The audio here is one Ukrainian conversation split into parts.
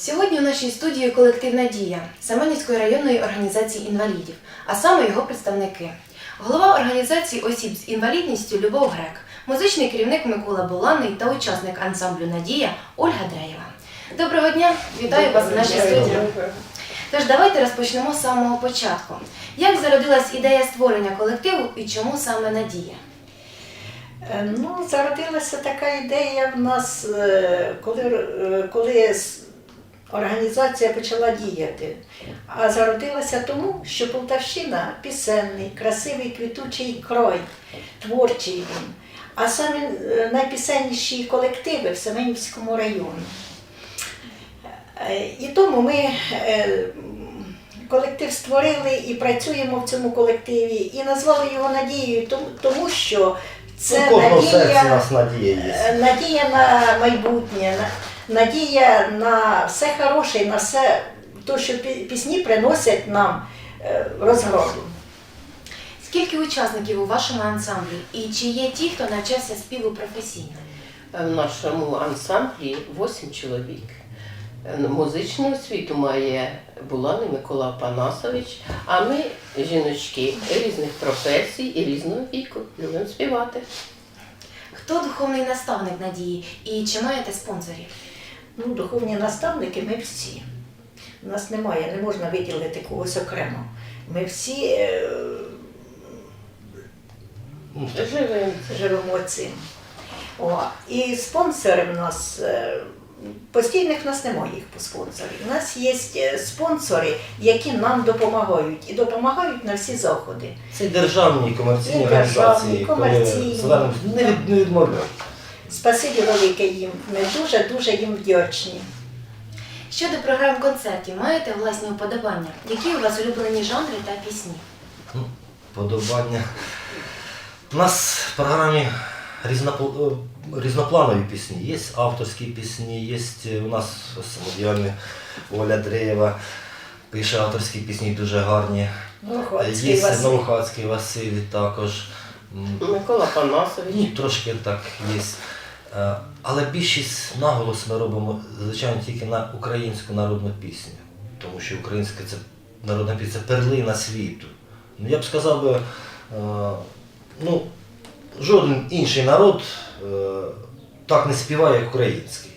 Сьогодні у нашій студії колективна дія Семенівської районної організації інвалідів, а саме його представники. Голова організації осіб з інвалідністю Любов Грек, музичний керівник Микола Буланий та учасник ансамблю Надія Ольга Дреєва. Доброго дня! Вітаю вас в нашій студії. Тож давайте розпочнемо з самого початку. Як зародилась ідея створення колективу і чому саме Надія? Е, Ну, зародилася така ідея в нас, е, коли, е, коли організація почала діяти. А зародилася тому, що Полтавщина пісенний, красивий квітучий крой, творчий він. А самі е, найпісенніші колективи в Семенівському районі. Е, І тому ми е, колектив створили і працюємо в цьому колективі, і назвали його Надією, тому, що це У кожного серці у надія, надія е, надія на майбутнє, надія на все хороше, на все, то, що пісні приносять нам е, розгроду. Скільки учасників у вашому ансамблі? І чи є ті, хто навчався співу професійно? В нашому ансамблі 8 чоловік. Е, Музичну освіту має Буланий Микола Панасович, а ми, жіночки різних професій і різного віку, любимо співати. Хто духовний наставник Надії і чи маєте спонсорів? Ну, духовні наставники ми всі. У нас немає, не можна виділити когось окремо. Ми всі е. Живемо. живемо цим. О, і спонсори в нас е, постійних в нас немає їх по спонсорів. У нас є е, спонсори, які нам допомагають і допомагають на всі заходи. Це державні комерційні І державні, організації, комерційні. коли не, від, не відмовляють. Спасибі велике їм. Ми дуже дуже їм вдячні. Щодо програм концертів, маєте власні уподобання? Які у вас улюблені жанри та пісні? Ну, Подобання. У нас в програмі різнопл- е, різнопланові пісні. Є авторські пісні, є у нас самодіяльні Оля Дреєва пише авторські пісні дуже гарні. Новохоцький Є Василь. Новохацький Василь також. Микола Панасович. Ну, трошки так є. Е, Але більшість наголос ми робимо, звичайно, тільки на українську народну пісню. Тому що українська це народна пісня, це перлина світу. Ну, я б сказав би, е, ну, жоден інший народ е, так не співає, як український.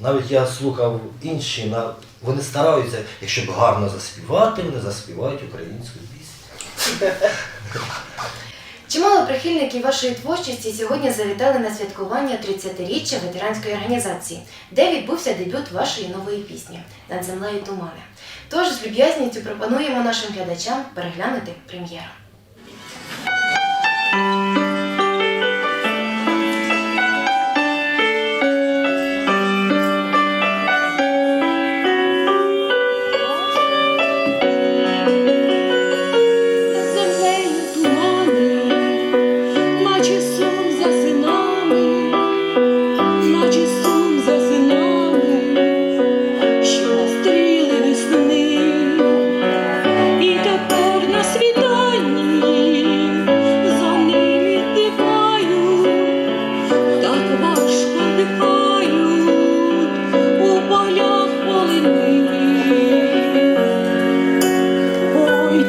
Навіть я слухав інші, вони стараються, якщо б гарно заспівати, вони заспівають українську пісню. Чимало прихильників вашої творчості сьогодні завітали на святкування 30-річчя ветеранської організації, де відбувся дебют вашої нової пісні над землею тумани. Тож з люб'язністю пропонуємо нашим глядачам переглянути прем'єру.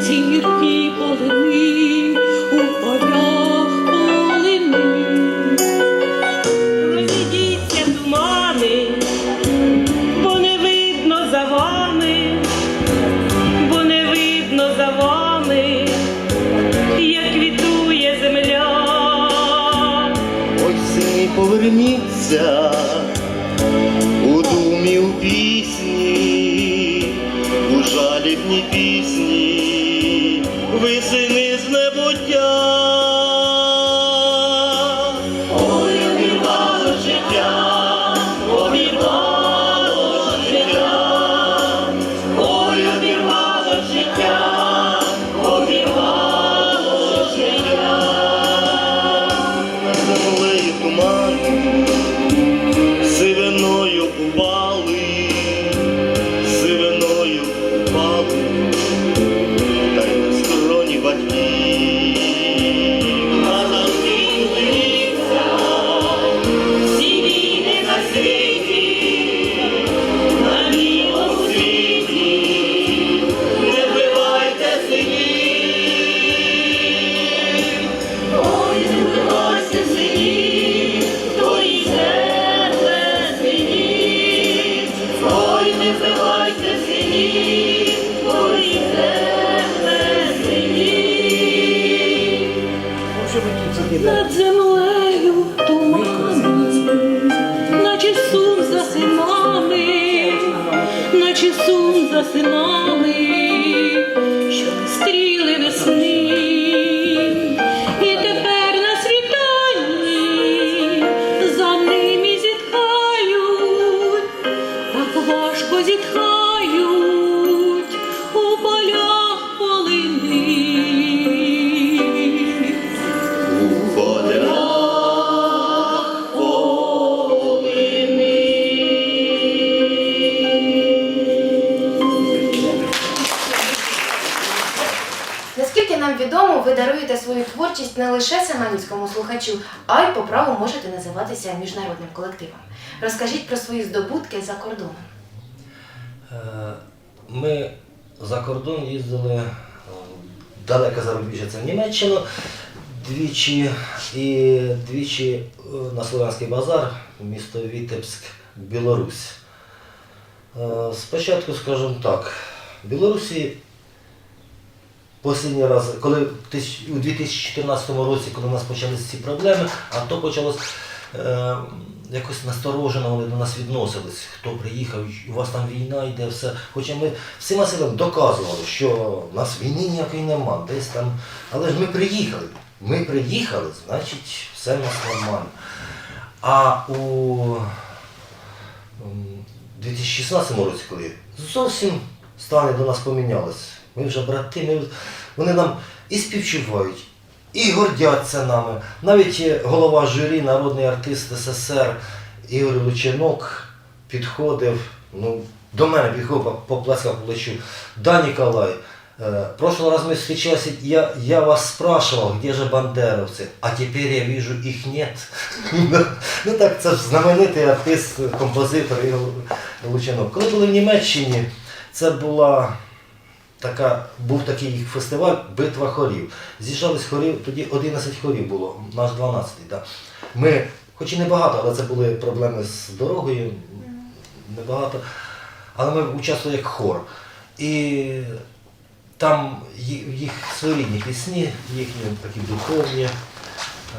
Ой, полини, у полях полини. Розійдіться тумани, бо не видно за вами, бо не видно за вами, як квітує земля. Ой, сини, поверніться у думі, у пісні, у жалібній пісні, ви Над землею туманні, наче сум за синами, наче сум за синами. Свою творчість не лише саманівському слухачу, а й по праву можете називатися міжнародним колективом. Розкажіть про свої здобутки за кордоном. Е, Ми за кордон їздили е, далеко зарубіжжя, це в Німеччину двічі і двічі е, на Слов'янський базар, місто Вітебськ, Білорусь. Спочатку, скажімо так, в Білорусі Останній раз, коли у 2014 році, коли у нас почалися ці проблеми, а то почалось е, якось насторожено вони до нас відносились. Хто приїхав, у вас там війна йде, все. Хоча ми всіма силами доказували, що в нас війни ніякої нема, десь там. Але ж ми приїхали. Ми приїхали, значить, все в нас нормально. А у 2016 році, коли зовсім стани до нас помінялись, ми вже брати, ми, вони нам і співчувають, і гордяться нами. Навіть е, голова журі, народний артист СССР Ігор Лучинок підходив, ну, до мене підходив, поплескав по плечу. Да, Ніколай, э, в прошлый раз мы встречались, я, я вас спрашивал, где же бандеровцы, а теперь я вижу, их нет. ну так, це ж знаменитий артист, композитор Ігор Лучинок. Коли були в Німеччині, це була така, був такий фестиваль Битва хорів. З'їжджались хорів, тоді 11 хорів було, наш 12-й. Да. Ми, хоч і не багато, але це були проблеми з дорогою, небагато. Але ми участвували як хор. І там їх своєрідні пісні, їхні такі духовні.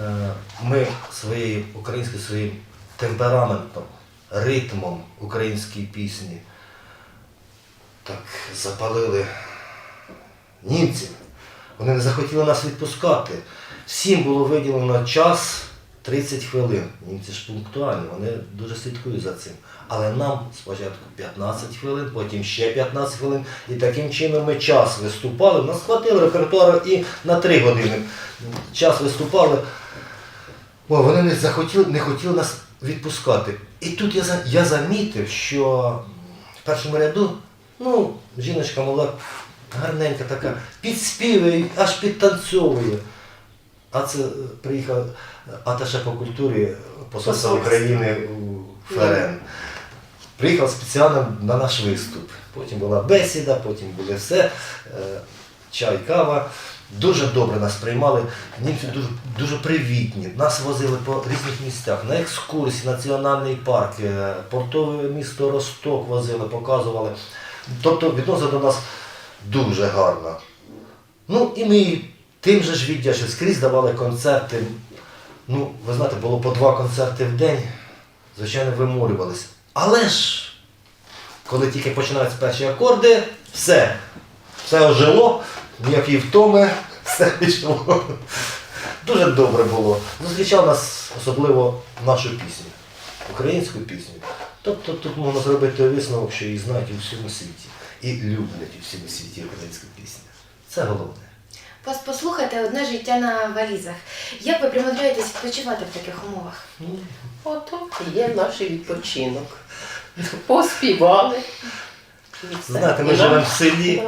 Е, Ми своєю українською своїм темпераментом, ритмом української пісні так запалили німців. Вони не захотіли нас відпускати. Всім було виділено час 30 хвилин. Німці ж пунктуальні, вони дуже слідкують за цим. Але нам спочатку 15 хвилин, потім ще 15 хвилин. І таким чином ми час виступали. Нас хватило репертуару і на 3 години. Час виступали. О, вони не захотіли, не хотіли нас відпускати. І тут я, я замітив, що в першому ряду, ну, жіночка молода, гарненька така, підспівує, аж підтанцьовує. А це е, приїхав аташе по культурі посольства України у Ферен. Приїхав спеціально на наш виступ. Потім була бесіда, потім були все, е, чай, кава. Дуже добре нас приймали. Німці дуже, дуже привітні. Нас возили по різних місцях, на екскурсії, національний парк, е, портове місто Росток возили, показували. Тобто відносили до нас дуже гарно. Ну і ми тим же ж віддячили, скрізь давали концерти. Ну, ви знаєте, було по два концерти в день, звичайно, виморювалися. Але ж, коли тільки починаються перші акорди, все, все ожило, ніякі втоми, все пішло. Дуже добре було. Зустрічав нас особливо нашу пісню, українську пісню. Тобто тут можна зробити висновок, що її знають у всьому світі. І люблять у всьому світі українську пісню. Це головне. Вас послухайте одне життя на валізах. Як ви примудряєтесь відпочивати в таких умовах? Ну, Ото є наш відпочинок. Поспівали. І. Знаєте, ми живемо в селі.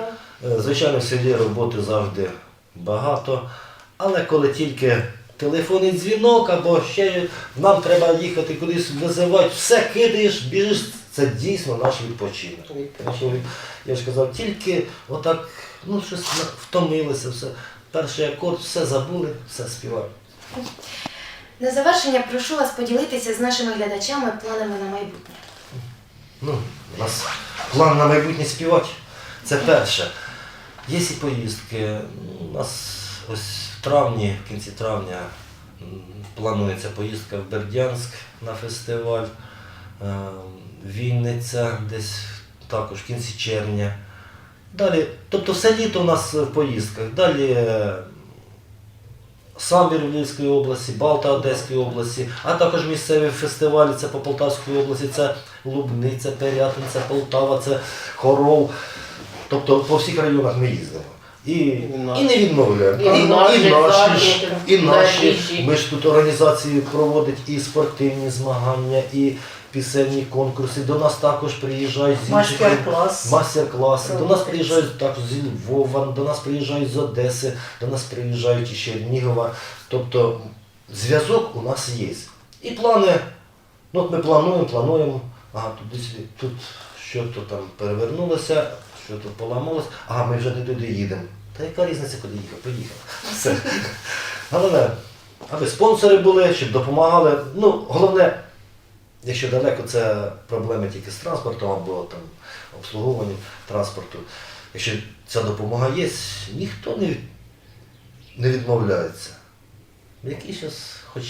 Е, Звичайно, в селі роботи завжди багато, але коли тільки телефонний дзвінок або ще нам треба їхати кудись визивати, все кидаєш, біжиш, це дійсно наш відпочинок. Тому що, Я ж казав, тільки отак, ну щось втомилися, все. Перший акорд, все забули, все співаємо. На завершення прошу вас поділитися з нашими глядачами планами на майбутнє. Ну, у нас план на майбутнє співати. Це перше. Є і поїздки. У нас ось в травні, в кінці травня планується поїздка в Бердянськ на фестиваль. Вінниця десь також в кінці червня. Далі, тобто все літо у нас в поїздках. Далі е, Самбір в Львівської області, Балта Одеської області, а також місцеві фестивалі, це по Полтавській області, це Лубниця, Пирятин, це Полтава, це Хоров. Тобто по всіх районах ми їздимо. І, і не відмовляємо. і І, наші і наші, ж, і наші. Ми ж тут організації проводять і спортивні змагання, і пісенні конкурси. До нас також приїжджають з. Мастер-класи. До нас приїжджають також зі Львова, до нас приїжджають з Одеси, до нас приїжджають із Чернігова. Тобто зв'язок у нас є. І плани, ну от ми плануємо, плануємо, ага, туди сюди, тут що-то там перевернулося, що-то поламалось, ага, ми вже не туди їдемо. Та яка різниця, куди їхав? Поїхав. Все. Головне, аби спонсори були, щоб допомагали. Ну, головне, Якщо далеко, це проблеми тільки з транспортом або там обслуговуванням транспорту. Якщо ця допомога є, ніхто не, не відмовляється. Який зараз, хоч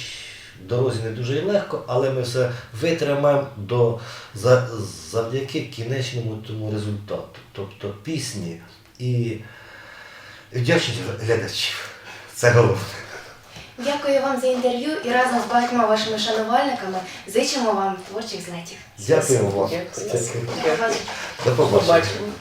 дорозі не дуже і легко, але ми все витримаємо до, за, завдяки кінечному тому результату. Тобто пісні і вдячність глядачів. Це головне. Дякую вам за інтерв'ю і разом з багатьма вашими шанувальниками зичимо вам творчих злетів. Дякуємо вам. Дякую. Дякую. До побачення. До побачення.